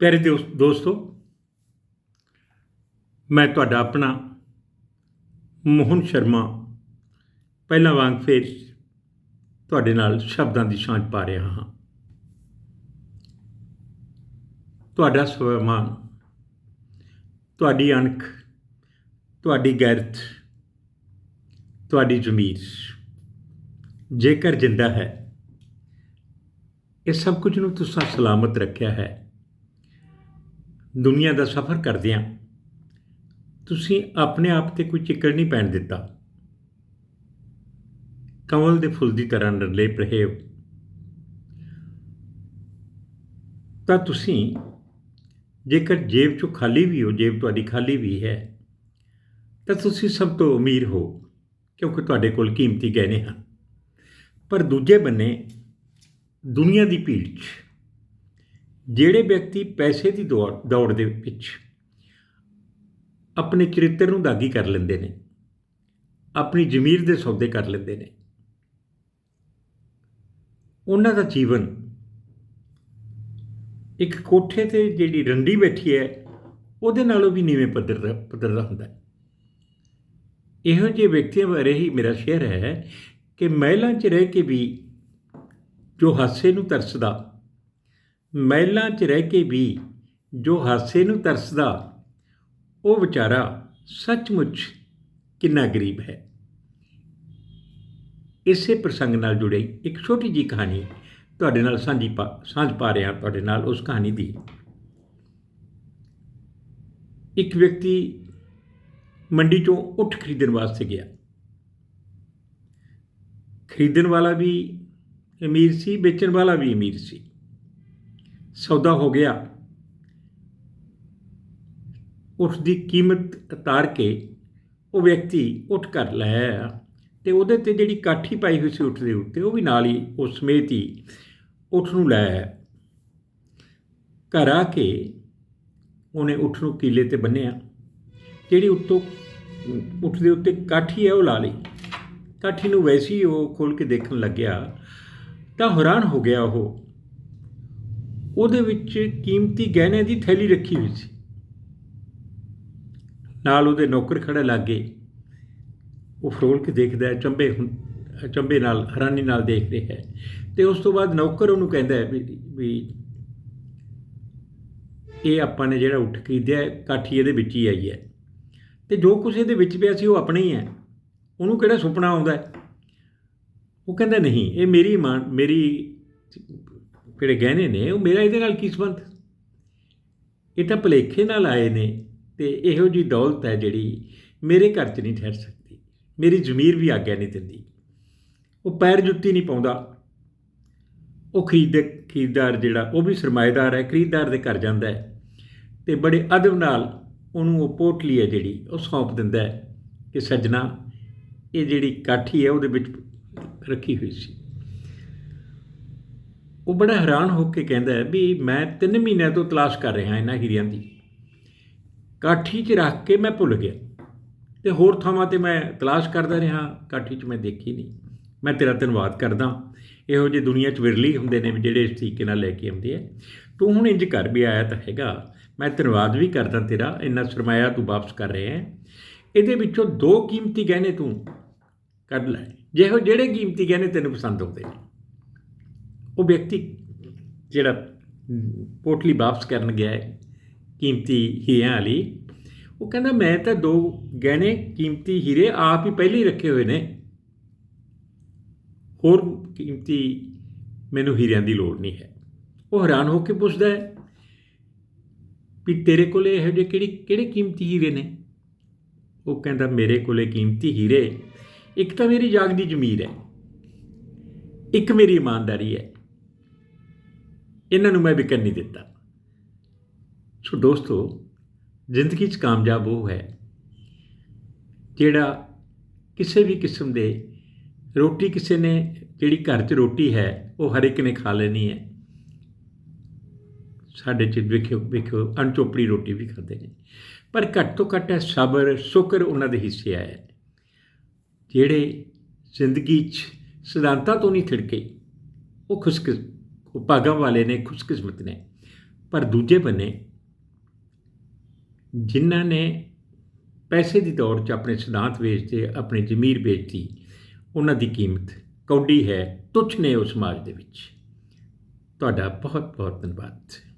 ਪਿਆਰੇ ਦੋਸ- ਦੋਸਤੋ, ਮੈਂ ਤੁਹਾਡਾ ਆਪਣਾ ਮੋਹਨ ਸ਼ਰਮਾ ਪਹਿਲਾਂ ਵਾਂਗ ਫੇਰ ਤੁਹਾਡੇ ਨਾਲ ਸ਼ਬਦਾਂ ਦੀ ਸਾਂਝ ਪਾ ਰਿਹਾ ਹਾਂ। ਤੁਹਾਡਾ ਸਵੈਮਾਨ, ਤੁਹਾਡੀ ਅਣਖ, ਤੁਹਾਡੀ ਗੈਰਤ, ਤੁਹਾਡੀ ਜ਼ਮੀਰ, ਜੇਕਰ ਜਿੰਦਾ ਹੈ, ਇਹ ਸਭ ਕੁਝ ਨੂੰ ਤੁਸੀਂ ਸਲਾਮਤ ਰੱਖਿਆ ਹੈ। ਦੁਨੀਆ ਦਾ ਸਫ਼ਰ ਕਰਦਿਆਂ ਤੁਸੀਂ ਆਪਣੇ ਆਪ ਤੇ ਕੋਈ ਚਿੱਕੜ ਨਹੀਂ ਪੈਣ ਦਿੱਤਾ। ਕਮਲ ਦੇ ਫੁੱਲ ਦੀ ਤਰ੍ਹਾਂ ਨਿਰਲੇਪ ਰਹੇ ਹੋ। ਤਾਂ ਤੁਸੀਂ ਜੇਕਰ ਜੇਬ ਚੋਂ ਖਾਲੀ ਵੀ ਹੋ, ਜੇਬ ਤੁਹਾਡੀ ਖਾਲੀ ਵੀ ਹੈ, ਤਾਂ ਤੁਸੀਂ ਸਭ ਤੋਂ ਅਮੀਰ ਹੋ, ਕਿਉਂਕਿ ਤੁਹਾਡੇ ਕੋਲ ਕੀਮਤੀ ਗਹਿਣੇ ਹਨ। ਪਰ ਦੂਜੇ ਬੰਨੇ ਦੁਨੀਆ ਦੀ ਭੀੜ 'ਚ ਜਿਹੜੇ ਵਿਅਕਤੀ ਪੈਸੇ ਦੀ ਦੌੜ ਦੌੜ ਦੇ ਵਿੱਚ ਆਪਣੇ ਚਰਿੱਤਰ ਨੂੰ ਦਾਗੀ ਕਰ ਲੈਂਦੇ ਨੇ, ਆਪਣੀ ਜ਼ਮੀਰ ਦੇ ਸੌਦੇ ਕਰ ਲੈਂਦੇ ਨੇ, ਉਹਨਾਂ ਦਾ ਜੀਵਨ ਇੱਕ ਕੋਠੇ ਤੇ ਜਿਹੜੀ ਰੰਡੀ ਬੈਠੀ ਹੈ, ਉਹਦੇ ਨਾਲੋਂ ਵੀ ਨੀਵੇਂ ਪੱਧਰ ਦਾ ਪੱਧਰ ਦਾ ਹੁੰਦਾ ਹੈ। ਇਹੋ ਜਿਹੇ ਵਿਅਕਤੀਆਂ ਬਾਰੇ ਹੀ ਮੇਰਾ ਸ਼ੇਅਰ ਹੈ ਕਿ ਮਹਿਲਾਂ 'ਚ ਰਹਿ ਕੇ ਵੀ ਜੋ ਹਾਸੇ ਨੂੰ ਤਰਸਦਾ ਮਹਿਲਾਂ 'ਚ ਰਹਿ ਕੇ ਵੀ ਜੋ ਹਾਸੇ ਨੂੰ ਤਰਸਦਾ, ਉਹ ਵਿਚਾਰਾ ਸੱਚਮੁੱਚ ਕਿੰਨਾ ਗਰੀਬ ਹੈ। ਇਸੇ ਪ੍ਰਸੰਗ ਨਾਲ ਜੁੜੀ ਇੱਕ ਛੋਟੀ ਜੀ ਕਹਾਣੀ ਤੁਹਾਡੇ ਨਾਲ ਸਾਂਝੀ ਪਾ, ਸਾਂਝ ਪਾ ਰਿਹਾ ਤੁਹਾਡੇ ਨਾਲ ਉਸ ਕਹਾਣੀ ਦੀ। ਇੱਕ ਵਿਅਕਤੀ ਮੰਡੀ ਚੋਂ ਉੱਠ ਖਰੀਦਣ ਵਾਸਤੇ ਗਿਆ। ਖਰੀਦਣ ਵਾਲਾ ਵੀ ਅਮੀਰ ਸੀ, ਵੇਚਣ ਵਾਲਾ ਵੀ ਅਮੀਰ ਸੀ। ਸੌਦਾ ਹੋ ਗਿਆ। ਉਸ ਦੀ ਕੀਮਤ ਉਤਾਰ ਕੇ ਉਹ ਵਿਅਕਤੀ ਉੱਠ ਕਰ ਲੈ ਆਇਆ ਤੇ ਉਹਦੇ ਤੇ ਜਿਹੜੀ ਕਾਠੀ ਪਾਈ ਹੋਈ ਸੀ ਉੱਠ ਦੇ ਉੱਤੇ, ਉਹ ਵੀ ਨਾਲ ਹੀ ਉਸ ਸਮੇਤ ਹੀ ਉੱਠ ਨੂੰ ਲੈ ਆਇਆ। ਘਰ ਆ ਕੇ ਉਹਨੇ ਉੱਠ ਨੂੰ ਕੀਲੇ ਤੇ ਬੰਨਿਆ। ਜਿਹੜੀ ਉੱਤੋਂ ਉੱਠ ਦੇ ਉੱਤੇ ਕਾਠੀ ਹੈ ਉਹ ਲਾ ਲਈ। ਕਾਠੀ ਨੂੰ ਵੈਸੀ ਹੀ ਉਹ ਖੋਲ ਕੇ ਦੇਖਣ ਲੱਗਿਆ ਤਾਂ ਹੈਰਾਨ ਹੋ ਗਿਆ ਉਹ। ਉਹਦੇ ਵਿੱਚ ਕੀਮਤੀ ਗਹਿਣੇ ਦੀ ਥੈਲੀ ਰੱਖੀ ਹੋਈ ਸੀ। ਨਾਲ ਉਹਦੇ ਨੌਕਰ ਖੜੇ ਲੱਗੇ ਉਹ ਫਰੋਲ ਕੇ ਦੇਖਦਾ ਚੰਬੇ ਹੁਣ- ਚੰਬੇ ਨਾਲ, ਹੈਰਾਨੀ ਨਾਲ ਦੇਖ ਰਿਹਾ ਹੈ। ਤੇ ਉਸ ਤੋਂ ਬਾਅਦ ਨੌਕਰ ਉਹਨੂੰ ਕਹਿੰਦਾ ਹੈ ਵੀ ਵੀ ਇਹ ਆਪਾਂ ਨੇ ਜਿਹੜਾ ਉੱਠ ਖਰੀਦਿਆ ਕਾਠੀ ਇਹਦੇ ਵਿੱਚ ਹੀ ਆਈ ਹੈ। ਤੇ ਜੋ ਕੁਝ ਇਹਦੇ ਵਿੱਚ ਪਿਆ ਸੀ ਉਹ ਆਪਣਾ ਹੀ ਹੈ। ਉਹਨੂੰ ਕਿਹੜਾ ਸੁਪਨਾ ਆਉਂਦਾ ਹੈ? ਉਹ ਕਹਿੰਦਾ, ਨਹੀਂ, ਇਹ ਮੇਰੀ ਮਾਂ, ਮੇਰੀ ਜਿਹੜੇ ਗਹਿਣੇ ਨੇ, ਉਹ ਮੇਰਾ ਇਹਦੇ ਨਾਲ ਕੀ ਸੰਬੰਧ? ਇਹ ਤਾਂ ਭਲੇਖੇ ਨਾਲ ਆਏ ਨੇ ਤੇ ਇਹੋ ਜੀ ਦੌਲਤ ਹੈ ਜਿਹੜੀ ਮੇਰੇ ਘਰ 'ਚ ਨਹੀਂ ਠਹਿਰ ਸਕਦੀ। ਮੇਰੀ ਜ਼ਮੀਰ ਵੀ ਆਗਿਆ ਨਹੀਂ ਦਿੰਦੀ। ਉਹ ਪੈਰ ਜੁੱਤੀ ਨਹੀਂ ਪਾਉਂਦਾ। ਉਹ ਖਰੀਦ, ਖਰੀਦਦਾਰ ਜਿਹੜਾ, ਉਹ ਵੀ ਸਰਮਾਏਦਾਰ ਹੈ, ਖਰੀਦਦਾਰ ਦੇ ਘਰ ਜਾਂਦਾ ਹੈ ਤੇ ਬੜੇ ਅਦਬ ਨਾਲ ਉਹਨੂੰ ਉਹ ਪੋਟਲੀ ਹੈ ਜਿਹੜੀ, ਉਹ ਸੌਂਪ ਦਿੰਦਾ ਹੈ ਕਿ ਸੱਜਣਾ, ਇਹ ਜਿਹੜੀ ਕਾਠੀ ਹੈ ਉਹਦੇ ਵਿੱਚ ਰੱਖੀ ਹੋਈ ਸੀ। ਉਹ ਬੜਾ ਹੈਰਾਨ ਹੋ ਕੇ ਕਹਿੰਦਾ ਹੈ ਵੀ ਮੈਂ 3 ਮਹੀਨਿਆਂ ਤੋਂ ਤਲਾਸ਼ ਕਰ ਰਿਹਾ ਇਹਨਾਂ ਹੀਰਿਆਂ ਦੀ। ਕਾਠੀ 'ਚ ਰੱਖ ਕੇ ਮੈਂ ਭੁੱਲ ਗਿਆ। ਤੇ ਹੋਰ ਥਾਵਾਂ ਤੇ ਮੈਂ ਤਲਾਸ਼ ਕਰਦਾ ਰਿਹਾ, ਕਾਠੀ 'ਚ ਮੈਂ ਦੇਖੀ ਨਹੀਂ। ਮੈਂ ਤੇਰਾ ਧੰਨਵਾਦ ਕਰਦਾ ਇਹੋ ਜਿਹੇ ਦੁਨੀਆ 'ਚ ਵਿਰਲੀ ਹੁੰਦੇ ਨੇ ਵੀ ਜਿਹੜੇ ਇਸ ਤਰੀਕੇ ਨਾਲ ਲੈ ਕੇ ਆਉਂਦੇ ਆ। ਤੂੰ ਹੁਣ ਇੰਜ ਕਰ ਵੀ ਆਇਆ ਤਾਂ ਹੈਗਾ। ਮੈਂ ਧੰਨਵਾਦ ਵੀ ਕਰਦਾ ਤੇਰਾ, ਇੰਨਾ ਸਰਮਾਇਆ ਤੂੰ ਵਾਪਸ ਕਰ ਰਿਹਾ ਹੈ। ਇਹਦੇ ਵਿੱਚੋਂ ਦੋ ਕੀਮਤੀ ਗਹਿਣੇ ਤੂੰ ਕੱਢ ਲੈ। ਜਿਹੋ ਜਿਹੜੇ ਕੀਮਤੀ ਗਹਿਣੇ ਤੈਨੂੰ ਪਸੰਦ ਆਉਂਦੇ ਨੇ। ਉਹ ਵਿਅਕਤੀ ਜਿਹੜਾ ਪੋਟਲੀ ਵਾਪਸ ਕਰਨ ਗਿਆ ਹੈ, ਕੀਮਤੀ ਹੀਰਿਆਂ ਵਾਲੀ, ਉਹ ਕਹਿੰਦਾ, ਮੈਂ ਤਾਂ ਦੋ ਗਹਿਣੇ ਕੀਮਤੀ ਹੀਰੇ ਆਪ ਹੀ ਪਹਿਲੇ ਹੀ ਰੱਖੇ ਹੋਏ ਨੇ। ਹੋਰ ਕੀਮਤੀ ਮੈਨੂੰ ਹੀਰਿਆਂ ਦੀ ਲੋੜ ਨਹੀਂ ਹੈ। ਉਹ ਹੈਰਾਨ ਹੋ ਕੇ ਪੁੱਛਦਾ ਹੈ, ਵੀ ਤੇਰੇ ਕੋਲੇ ਇਹੋ ਜਿਹੇ ਕਿਹੜੀ, ਕਿਹੜੇ ਕੀਮਤੀ ਹੀਰੇ ਨੇ? ਉਹ ਕਹਿੰਦਾ, ਮੇਰੇ ਕੋਲੇ ਕੀਮਤੀ ਹੀਰੇ, ਇੱਕ ਤਾਂ ਮੇਰੀ ਜਾਗਦੀ ਜ਼ਮੀਰ ਹੈ, ਇੱਕ ਮੇਰੀ ਇਮਾਨਦਾਰੀ ਹੈ ਇਹਨਾਂ ਨੂੰ ਮੈਂ ਵਿਕਣ ਨਹੀਂ ਦਿੱਤਾ। ਸੋ ਦੋਸਤੋ, ਜ਼ਿੰਦਗੀ 'ਚ ਕਾਮਯਾਬ ਉਹ ਹੈ ਜਿਹੜਾ ਕਿਸੇ ਵੀ ਕਿਸਮ ਦੇ ਰੋਟੀ ਕਿਸੇ ਨੇ ਜਿਹੜੀ ਘਰ 'ਚ ਰੋਟੀ ਹੈ, ਉਹ ਹਰ ਇੱਕ ਨੇ ਖਾ ਲੈਣੀ ਹੈ। ਸਾਡੇ 'ਚ ਵੇਖਿਓ ਵੇਖਿਓ, ਅਣਚੋਪੜੀ ਰੋਟੀ ਵੀ ਖਾਂਦੇ ਨੇ। ਪਰ ਘੱਟ ਤੋਂ ਘੱਟ ਹੈ ਸਬਰ, ਸ਼ੁਕਰ ਉਹਨਾਂ ਦੇ ਹਿੱਸੇ ਆਇਆ ਜਿਹੜੇ ਜ਼ਿੰਦਗੀ 'ਚ ਸਿਧਾਂਤਾਂ ਤੋਂ ਨਹੀਂ ਥਿੜਕੇ, ਉਹ ਖੁਸ਼ਕਿਸ ਉਹ ਭਾਗਾਂ ਵਾਲੇ ਨੇ ਖੁਸ਼ਕਿਸਮਤ ਨੇ। ਪਰ ਦੂਜੇ ਬੰਨੇ ਜਿਨ੍ਹਾਂ ਨੇ ਪੈਸੇ ਦੀ ਦੌੜ 'ਚ ਆਪਣੇ ਸਿਧਾਂਤ ਵੇਚਦੇ ਆਪਣੀ ਜ਼ਮੀਰ ਵੇਚਦੀ ਉਹਨਾਂ ਦੀ ਕੀਮਤ ਕੌਡੀ ਹੈ, ਤੁੱਛ ਨੇ ਉਸ ਸਮਾਜ ਦੇ ਵਿੱਚ। ਤੁਹਾਡਾ ਬਹੁਤ ਬਹੁਤ ਧੰਨਵਾਦ।